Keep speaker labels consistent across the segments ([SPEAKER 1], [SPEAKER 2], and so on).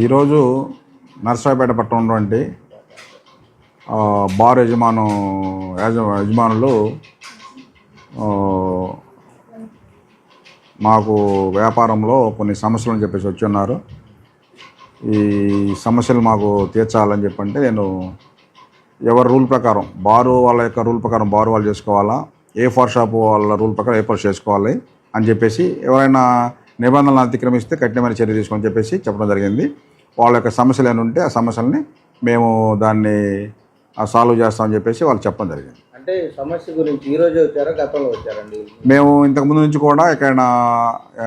[SPEAKER 1] ఈరోజు నర్సరావుపేట పట్టణం ఉన్నటువంటి బార్ యజమాను యజ- యజమానులు మాకు వ్యాపారంలో కొన్ని సమస్యలు అని చెప్పేసి వచ్చి ఉన్నారు. ఈ సమస్యలు మాకు తీర్చాలని చెప్పంటే నేను ఎవరి రూల్ ప్రకారం బారు వాళ్ళ యొక్క రూల్ ప్రకారం బారు వాళ్ళు చేసుకోవాలా ఏ ఫార్ షాప్ వాళ్ళ రూల్ ప్రకారం ఏ ఫార్ చేసుకోవాలి అని చెప్పేసి ఎవరైనా నిబంధనలను అతిక్రమిస్తే కఠినమైన చర్య తీసుకొని చెప్పేసి చెప్పడం జరిగింది. వాళ్ళ యొక్క సమస్యలు ఏమైనా ఉంటే ఆ సమస్యల్ని మేము దాన్ని సాల్వ్ చేస్తామని చెప్పేసి వాళ్ళు చెప్పడం జరిగింది.
[SPEAKER 2] అంటే సమస్య గురించి ఈ రోజు వచ్చారా గతంలో వచ్చారండి?
[SPEAKER 1] మేము ఇంతకు ముందు నుంచి కూడా ఎక్కడైనా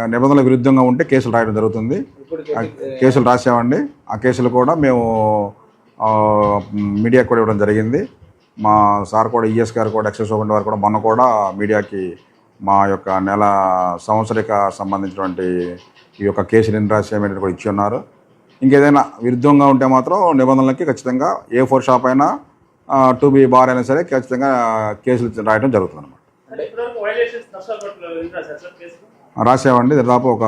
[SPEAKER 1] నిబంధనల విరుద్ధంగా ఉంటే కేసులు రాయడం జరుగుతుంది. కేసులు రాసామండి. ఆ కేసులు కూడా మేము ఆ, మీడియాకి కూడా ఇవ్వడం జరిగింది. మా సార్ కూడా ఈఎస్ గారు కూడా ఎక్సైజ్ సూపరింట్ వారు కూడా మొన్న కూడా మీడియాకి మా యొక్క నెల సంవత్సరిక సంబంధించినటువంటి ఈ యొక్క కేసులు ఎన్ని రాసేమని కూడా ఇచ్చి ఉన్నారు. ఇంకేదైనా విరుద్ధంగా ఉంటే మాత్రం నిబంధనలకి ఖచ్చితంగా ఏ ఫోర్ షాప్ అయినా టూ బి బార్ అయినా సరే ఖచ్చితంగా కేసులు రాయడం జరుగుతుంది అనమాట రాసామండి దాదాపు ఒక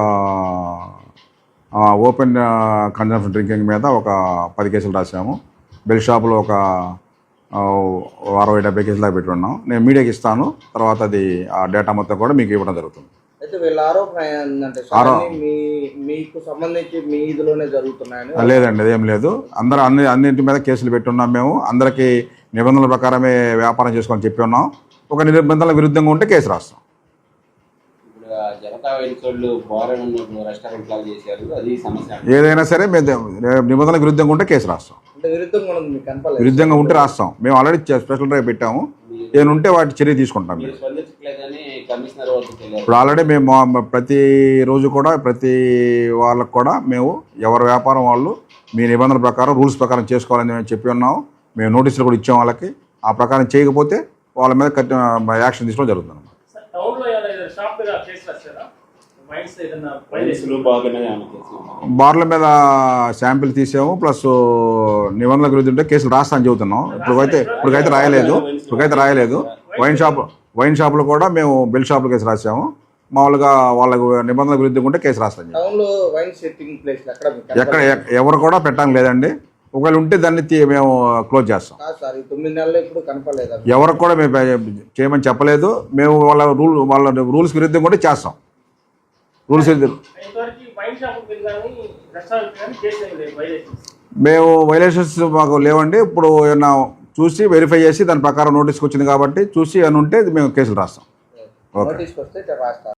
[SPEAKER 1] ఓపెన్ కన్జంప్షన్ డ్రింకింగ్ మీద ఒక పది కేసులు రాసాము బెల్ షాప్లో ఒక అరవై డెబ్బై కేసులు దాకా పెట్టుకున్నాం. నేను మీడియాకి ఇస్తాను. తర్వాత అది ఆ డేటా మొత్తం కూడా మీకు ఇవ్వడం జరుగుతుంది.
[SPEAKER 2] అయితే వీళ్ళ ఆరోపణ ఏంటంటే సార్
[SPEAKER 1] ఆరో-
[SPEAKER 2] అన్ని మీ మీకు సంబంధించి మీ ఇదిలోనే జరుగుతున్నాయని?
[SPEAKER 1] ఆ, లేదండి అదేం లేదు. అందరూ అన్ని అన్నింటి మీద కేసులు పెట్టున్నాం మేము. అందరికీ నిబంధనల ప్రకారమే వ్యాపారం చేసుకోని చెప్పి ఉన్నాం. ఒక నిబంధనల విరుద్ధంగా ఉంటే కేసు రాస్తాం.
[SPEAKER 3] ఇప్పుడు ఆ జనతా వైద్యులు బార్ రెస్టారెంట్ లాగా చేశారు. అది సమస్య.
[SPEAKER 1] ఏదైనా సరే మేము నిబంధనల విరుద్ధంగా ఉంటే కేసు రాస్తాం.
[SPEAKER 2] విరుద్ధంగా
[SPEAKER 1] ఉంటే రాస్తాం. మేము ఆల్రెడీ స్పెషల్ డ్రైవ్ పెట్టాము. ఏమైనా ఉంటే వాటి చర్య తీసుకుంటాం ఇప్పుడు ఆల్రెడీ మేము మా- ప్రతి రోజు కూడా ప్రతి వాళ్ళకు కూడా మేము ఎవరి వ్యాపారం వాళ్ళు మీ నిబంధనల ప్రకారం రూల్స్ ప్రకారం చేసుకోవాలని మేము చెప్పి ఉన్నాము మేము నోటీసులు కూడా ఇచ్చాం వాళ్ళకి. ఆ ప్రకారం చేయకపోతే వాళ్ళ మీద కఠిన యాక్షన్ తీసుకోవడం జరుగుతుంది బార్ల మీద శాంపిల్ తీసాము ప్లస్ నిబంధనలకు విరుద్ధం ఉంటే కేసులు రాస్తా అని చెబుతున్నాం. ఇప్పుడైతే ఇప్పటికైతే రాయలేదు ఇప్పటికైతే రాయలేదు. వైన్ షాప్ వైన్ షాపులు కూడా మేము బెల్ షాపులు కేసు రాసాము. మామూలుగా వాళ్ళకు నిబంధనలకు విరుద్ధంగా ఉంటే కేసు రాస్తాం
[SPEAKER 2] టౌన్లో వైన్ సెట్టింగ్ ప్లేస్ ఎక్కడ
[SPEAKER 1] ఎవరు కూడా పెట్టడం లేదండి. ఒకవేళ ఉంటే దాన్ని తీ- మేము క్లోజ్ చేస్తాం. ఎవరికి కూడా మేము చేయమని చెప్పలేదు. మేము వాళ్ళ రూల్ వాళ్ళ రూల్స్ విరుద్ధంగా కూడా చేస్తాం. రూల్స్ మేము వైలేషన్స్ మాకు లేవండి. ఇప్పుడు ఏమన్నా చూసి వెరిఫై చేసి దాని ప్రకారం నోటీస్కి వచ్చింది కాబట్టి చూసి ఏమైనా ఉంటే మేము కేసులు రాస్తాం. ఓకే